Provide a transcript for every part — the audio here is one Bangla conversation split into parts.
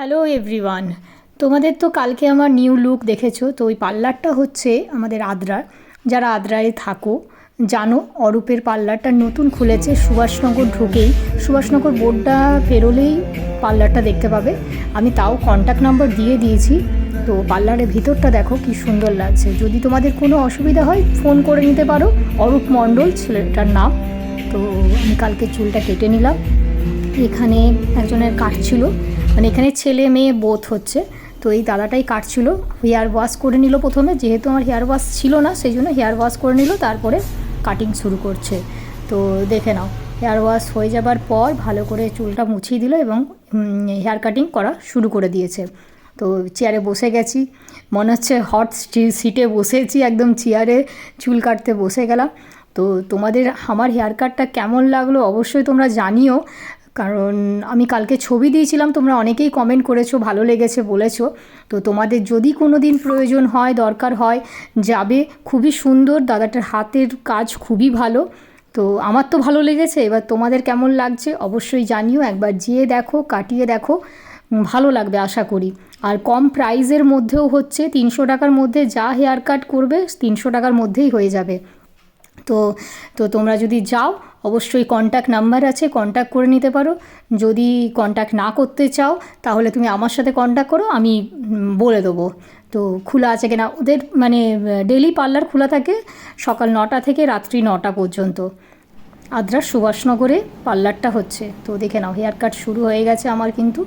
হ্যালো এভরিওয়ান তোমাদের তো কালকে আমার নিউ লুক দেখেছ, তো ওই পার্লারটা হচ্ছে আমাদের আদ্রার। যারা আদ্রায় থাকো, জানো অরূপের পার্লারটা নতুন খুলেছে, সুভাষনগর ঢুকেই। সুভাষনগর বোর্ডটা পেরোলেই পার্লারটা দেখতে পাবে। আমি তাও কন্ট্যাক্ট নাম্বার দিয়ে দিয়েছি। তো পার্লারের ভিতরটা দেখো কি সুন্দর লাগছে। যদি তোমাদের কোনো অসুবিধা হয় ফোন করে নিতে পারো। অরূপ মণ্ডল, ছেলেটার নাম। তো আমি কালকে চুলটা কেটে নিলাম। এখানে একজনের কাটছিল মানে এখানে ছেলে মেয়ে বোথ হচ্ছে। তো এই দাদাটাই কাটছিল। হেয়ার ওয়াশ করে নিল প্রথমে। যেহেতু আমার হেয়ার ওয়াশ ছিল না, সেই জন্য হেয়ার ওয়াশ করে নিল। তারপরে কাটিং শুরু করছে। তো দেখে নাও হেয়ার ওয়াশ হয়ে যাবার পর ভালো করে চুলটা মুছিয়ে দিল এবং হেয়ার কাটিং করা শুরু করে দিয়েছে। তো চেয়ারে বসে গেছি। মনে হচ্ছে হট সিটে বসেছি একদম চেয়ারে চুল কাটতে বসে গেলাম। তো তোমাদের আমার হেয়ার কাটটা কেমন লাগল অবশ্যই তোমরা জানিও। কারণ আমি কালকে ছবি দিয়েছিলাম, তোমরা অনেকেই কমেন্ট করেছ, ভালো লেগেছে বলেছ। তো তোমাদের যদি কোনো দিন প্রয়োজন হয়, দরকার হয়, যাবে। খুবই সুন্দর, দাদাটার হাতের কাজ খুবই ভালো। তো আমার তো ভালো লেগেছে, এবার তোমাদের কেমন লাগছে অবশ্যই জানিও। একবার যেয়ে দেখো, কাটিয়ে দেখো। ভালো লাগবে আশা করি। আর কম প্রাইজের মধ্যেও হচ্ছে, তিনশো টাকার মধ্যে যা হেয়ার কাট করবে, তিনশো টাকার মধ্যেই হয়ে যাবে। তো তো তোমরা যদি যাও, অবশ্যই কন্ট্যাক্ট নাম্বার আছে কন্ট্যাক্ট করে নিতে পারো। যদি কন্ট্যাক্ট না করতে চাও, তাহলে তুমি আমার সাথে কন্ট্যাক্ট করো, আমি বলে দেবো। তো খোলা আছে কিনা? ওদের মানে ডেলি পার্লার খোলা থাকে সকাল নটা থেকে রাত্রি নটা পর্যন্ত। আদ্রার সুভাষনগরে পার্লারটা হচ্ছে। তো দেখে নাও হেয়ার কাট শুরু হয়ে গেছে আমার কিন্তু।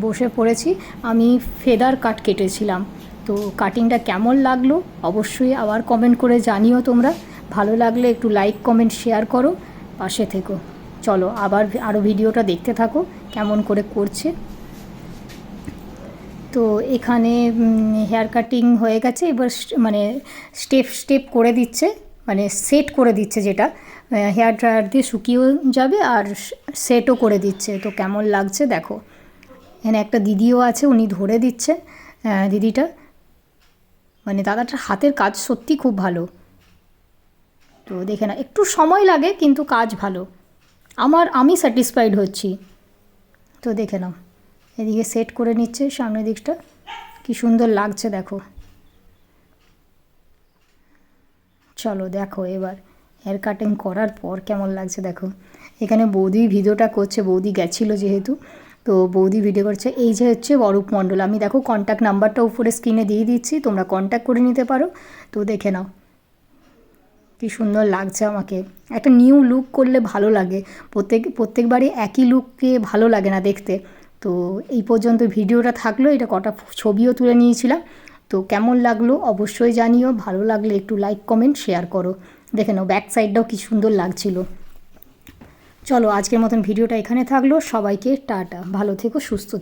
বসে পড়েছি। আমি ফেদার কাট কেটেছিলাম। তো কাটিংটা কেমন লাগল? অবশ্যই আবার কমেন্ট করে জানিও তোমরা। ভালো লাগলে একটু লাইক কমেন্ট শেয়ার করো। পাশে থেকো। চলো, আবার আরও ভিডিওটা দেখতে থাকো, কেমন করে করছে। তো এখানে হেয়ার কাটিং হয়ে গেছে। এবার মানে স্টেপ স্টেপ করে দিচ্ছে। মানে সেট করে দিচ্ছে যেটা। হেয়ার ড্রায়ার দিয়ে শুকিয়েও যাবে আর সেটও করে দিচ্ছে। তো কেমন লাগছে দেখো। এখানে একটা দিদিও আছে, উনি ধরে দিচ্ছে দিদিটা। মানে দাদাটার হাতের কাজ সত্যি খুব ভালো। তো দেখে না একটু সময় লাগে, কিন্তু কাজ ভালো। আমার, আমি স্যাটিসফাইড হচ্ছি। তো দেখে নাও, এদিকে সেট করে নিচ্ছে সামনের দিকটা। কি সুন্দর লাগছে, দেখো। চলো, দেখো এবার। হেয়ার কাটিং করার পর কেমন লাগছে, দেখো। এখানে বৌদি ভিডিওটা করছে, বৌদি গেছিল যেহেতু। তো বৌদি ভিডিও করছে, এই যে হচ্ছে অরূপ মণ্ডল। আমি দেখো কন্ট্যাক্ট নাম্বারটা উপরে স্ক্রিনে দিয়ে দিচ্ছি, তোমরা কন্ট্যাক্ট করে নিতে পারো। তো দেখে নাও। কি সুন্দর লাগছে আমাকে। একটা নিউ লুক করলে ভালো লাগে। প্রত্যেক, প্রত্যেকবারই একই লুককে ভালো লাগে না দেখতে। তো এই পর্যন্ত ভিডিওটা থাকল। এটা কটা ছবিও তুলে নিয়েছিলাম। তো কেমন লাগল অবশ্যই জানিও। ভালো লাগলে একটু লাইক কমেন্ট শেয়ার করো। দেখে নাও ব্যাক সাইডটাও কি সুন্দর লাগছিল। চলো আজকের মতন ভিডিওটা এখানে থাকল। সবাইকে টাটা। ভালো থেকো, সুস্থ থেকো।